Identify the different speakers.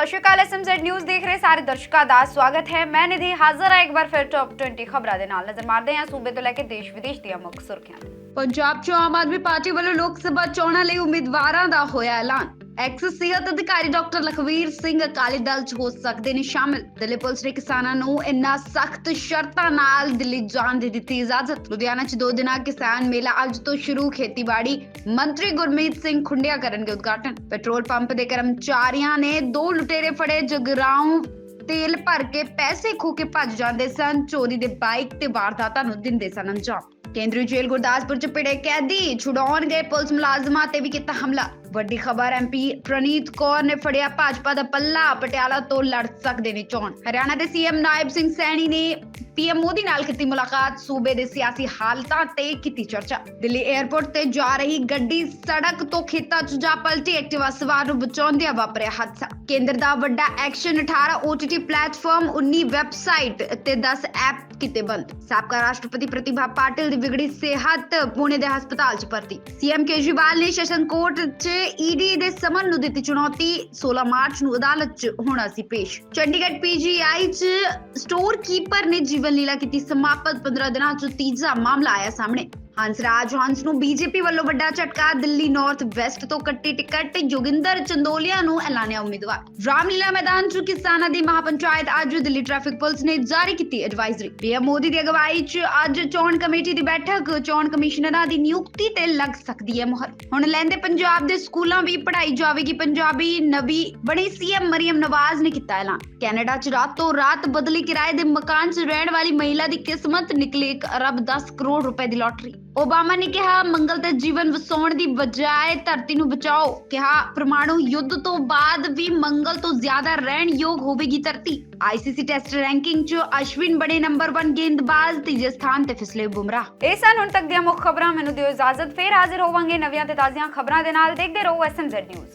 Speaker 1: ਸਤਿ ਸ਼੍ਰੀ ਅਕਾਲ SMZ news ਦੇਖ ਰਹੇ ਸਾਰੇ ਦਰਸ਼ਕਾਂ ਦਾ ਸਵਾਗਤ ਹੈ। ਮੈਂ ਨਿਧੀ ਹਾਜ਼ਰ ਹਾਂ ਇੱਕ ਵਾਰ ਫਿਰ ਟੌਪ 20 ਖਬਰਾਂ ਦੇ ਨਾਲ। ਨਜ਼ਰ ਮਾਰਦੇ ਹਾਂ ਸੂਬੇ ਤੋਂ ਲੈ ਕੇ ਦੇਸ਼ ਵਿਦੇਸ਼ ਦੀਆਂ ਮੁੱਖ ਸੁਰਖੀਆਂ ਪੰਜਾਬ 'ਚ ਆਮ ਆਦਮੀ ਪਾਰਟੀ ਵੱਲੋਂ ਲੋਕ ਸਭਾ ਚੋਣਾਂ ਲਈ ਉਮੀਦਵਾਰਾਂ ਦਾ ਹੋਇਆ ਐਲਾਨ। ਐਕਸ ਸਿਹਤ ਅਧਿਕਾਰੀ ਡਾਕਟਰ ਲਖਵੀਰ ਸਿੰਘ ਅਕਾਲੀ ਦਲ 'ਚ ਹੋ ਸਕਦੇ ਨੇ ਸ਼ਾਮਿਲ। ਦਿੱਲੀ ਪੁਲਿਸ ਨੇ ਕਿਸਾਨਾਂ ਨੂੰ ਇੰਨਾ ਸਖਤ ਸ਼ਰਤਾਂ ਨਾਲ ਦਿੱਲੀ ਜਾਣ ਦੀ ਦਿੱਤੀ ਇਜਾਜ਼ਤ। ਲੁਧਿਆਣਾ 'ਚ ਦੋ ਦਿਨਾਂ ਕਿਸਾਨ ਮੇਲਾ ਅੱਜ ਤੋਂ ਸ਼ੁਰੂ। ਖੇਤੀਬਾੜੀ ਮੰਤਰੀ ਗੁਰਮੀਤ ਸਿੰਘ ਖੁੰਡਿਆ ਕਰਨਗੇ ਉਦਘਾਟਨ। ਪੈਟਰੋਲ ਪੰਪ ਦੇ ਕਰਮਚਾਰੀਆਂ ਨੇ ਦੋ ਲੁਟੇਰੇ ਫੜੇ, ਜਗਰਾਉਂ ਤੇਲ ਭਰ ਕੇ ਪੈਸੇ ਖੋ ਕੇ ਭੱਜ ਜਾਂਦੇ ਸਨ। ਚੋਰੀ ਦੇ ਬਾਈਕ ਤੇ ਵਾਰਦਾਤਾਂ ਨੂੰ ਦਿੰਦੇ ਸਨ ਅੰਜਾਮ। ਕੇਂਦਰੀ ਜੇਲ੍ਹ ਗੁਰਦਾਸਪੁਰ ਚ ਪਿੜੇ ਕੈਦੀ। ਛੁਡਾਉਣ ਗਏ ਪੁਲਿਸ ਮੁਲਾਜ਼ਮਾਂ ਤੇ ਵੀ ਕੀਤਾ ਹਮਲਾ। ਵੱਡੀ ਖਬਰ ਐਮਪੀ ਪ੍ਰਨੀਤ ਕੌਰ ਨੇ ਫੜਿਆ ਭਾਜਪਾ ਦਾ ਪੱਲਾ। ਪਟਿਆਲਾ ਤੋਂ ਲੜ ਸਕਦੇ ਨੇ ਚੋਣ। ਹਰਿਆਣਾ ਦੇ ਸੀਐਮ ਨਾਇਬ ਸਿੰਘ ਸੈਣੀ ਨੇ ਪੀਐਮ ਮੋਦੀ ਨਾਲ ਕੀਤੀ ਮੁਲਾਕਾਤ। ਸੂਬੇ ਦੇ ਸਿਆਸੀ ਹਾਲਤਾਂ ਤੇ ਕੀਤੀ ਚਰਚਾ। ਦਿੱਲੀ 에ਅਰਪੋਰਟ ਤੇ ਜਾ ਰਹੀ ਗੱਡੀ ਸੜਕ ਤੋਂ ਖੇਤਾਂ 'ਚ ਜਾ ਪਲਟੀ। ਐਕਟਿਵਾ ਸਵਾਰ ਨੂੰ ਬਚਾਉਂਦਿਆਂ ਵਾਪਰਿਆ ਹਾਦਸਾ। ਕੇਂਦਰ ਦਾ ਵੱਡਾ ਐਕਸ਼ਨ 18 OTT ਪਲੇਟਫਾਰਮ 19 ਵੈਬਸਾਈਟ ਤੇ 10 ਐਪ ਕੀਤੇ ਬੰਦ। ਸਾਬਕਾ ਰਾਸ਼ਟਰਪਤੀ ਪ੍ਰਤਿਭਾ ਪਾਟਿਲ ਦੀ ਵਿਗੜੀ ਸਿਹਤ, ਪੁਣੇ ਦੇ ਹਸਪਤਾਲ 'ਚ ਭਰਤੀ। ਸੀਐਮ ਕੇਜਰੀਵਾਲ ਨੇ ਸੈਸ਼ਨ ਕੋਟ 'ਚ ਈਡੀ ਦੇ ਸਮਨ ਨੂੰ ਦਿੱਤੀ ਚੁਣੌਤੀ। 16 ਮਾਰਚ ਨੂੰ ਅਦਾਲਤ 'ਚ ਹੋਣਾ ਸੀ ਪੇਸ਼। ਚੰਡੀਗੜ੍ਹ ਪੀਜੀਆਈ 'ਚ ਸਟੋਰ ਕੀਪਰ ਨੇ ਜੀਵਨ ਲੀਲਾ ਕੀਤੀ ਸਮਾਪਤ। 15 ਦਿਨਾਂ 'ਚ ਤੀਜਾ ਮਾਮਲਾ ਆਇਆ ਸਾਹਮਣੇ। ਹੰਸਰਾਜ ਹੰਸ ਨੂੰ ਬੀਜੇਪੀ ਵੱਲੋਂ ਵੱਡਾ ਝਟਕਾ, ਦਿੱਲੀ ਨਾਰਥ ਵੈਸਟ ਤੋਂ ਕੱਟੀ ਟਿਕਟ, ਜੋਗਿੰਦਰ ਚੰਦੋਲੀਆ ਨੂੰ ਐਲਾਨਿਆ ਉਮੀਦਵਾਰ। ਰਾਮਲੀਲਾ ਮੈਦਾਨ 'ਚ ਕਿਸਾਨਾਂ ਦੀ ਮਹਾਪੰਚਾਇਤ ਅੱਜ ਦਿੱਲੀ ਟ੍ਰੈਫਿਕ ਪੁਲਿਸ ਨੇ ਜਾਰੀ ਕੀਤੀ ਐਡਵਾਈਜ਼ਰੀ ਪੀਐਮ ਮੋਦੀ ਦੀ ਅਗਵਾਈ 'ਚ ਅੱਜ ਚੋਣ ਕਮੇਟੀ ਦੀ ਬੈਠਕ, ਚੋਣ ਕਮਿਸ਼ਨਰਾਂ ਦੀ ਨਿਯੁਕਤੀ ਤੇ ਲੱਗ ਸਕਦੀ ਹੈ ਮੁਹਰ। ਹੁਣ ਲੈਂਦੇ ਪੰਜਾਬ ਦੇ ਸਕੂਲਾਂ ਵੀ ਪੜ੍ਹਾਈ ਜਾਵੇਗੀ ਪੰਜਾਬੀ, ਨਵੀਂ ਬਣੀ ਸੀਐਮ ਮਰੀਮ ਨਵਾਜ਼ ਨੇ ਕੀਤਾ ਐਲਾਨ। ਕੈਨੇਡਾ 'ਚ ਰਾਤੋਂ ਰਾਤ ਬਦਲੀ ਕਿਰਾਏ ਦੇ ਮਕਾਨ 'ਚ ਰਹਿਣ ਵਾਲੀ ਮਹਿਲਾ ਦੀ ਕਿਸਮਤ ਨਿਕਲੀ 1 ਅਰਬ 10 ਕਰੋੜ ਰੁਪਏ ਦੀ ਲੋਟਰੀ। ਓਬਾਮਾ ਨੇ ਕਿਹਾ, ਮੰਗਲ ਤੇ ਜੀਵਨ ਵਸਾਉਣ ਦੀ ਬਜਾਏ ਧਰਤੀ ਨੂੰ ਬਚਾਓ। ਕਿਹਾ, ਪ੍ਰਮਾਣੂ ਯੁੱਧ ਤੋਂ ਬਾਅਦ ਵੀ ਮੰਗਲ ਤੋਂ ਜ਼ਿਆਦਾ ਰਹਿਣ ਯੋਗ ਹੋਵੇਗੀ ਧਰਤੀ। ਆਈਸੀਸੀ ਟੈਸਟ ਰੈਂਕਿੰਗ 'ਚ ਅਸ਼ਵਿਨ ਬਣੇ ਨੰਬਰ 1 ਗੇਂਦਬਾਜ਼, ਤੀਜੇ ਸਥਾਨ ਤੇ ਫਿਸਲੇ ਬੁਮਰਾ ਇਹ ਸਨ ਹੁਣ ਤੱਕ ਦੀਆਂ ਮੁੱਖ ਖਬਰਾਂ। ਮੈਨੂੰ ਦਿਓ ਇਜਾਜ਼ਤ। ਫੇਰ ਹਾਜ਼ਰ ਹੋਵਾਂਗੇ ਨਵੀਆਂ ਤੇ ਤਾਜ਼ੀਆਂ ਖਬਰਾਂ ਦੇ ਨਾਲ। ਦੇਖਦੇ ਰਹੋ ਐਸਐਮਜ਼ੈਡ ਨਿਊਜ਼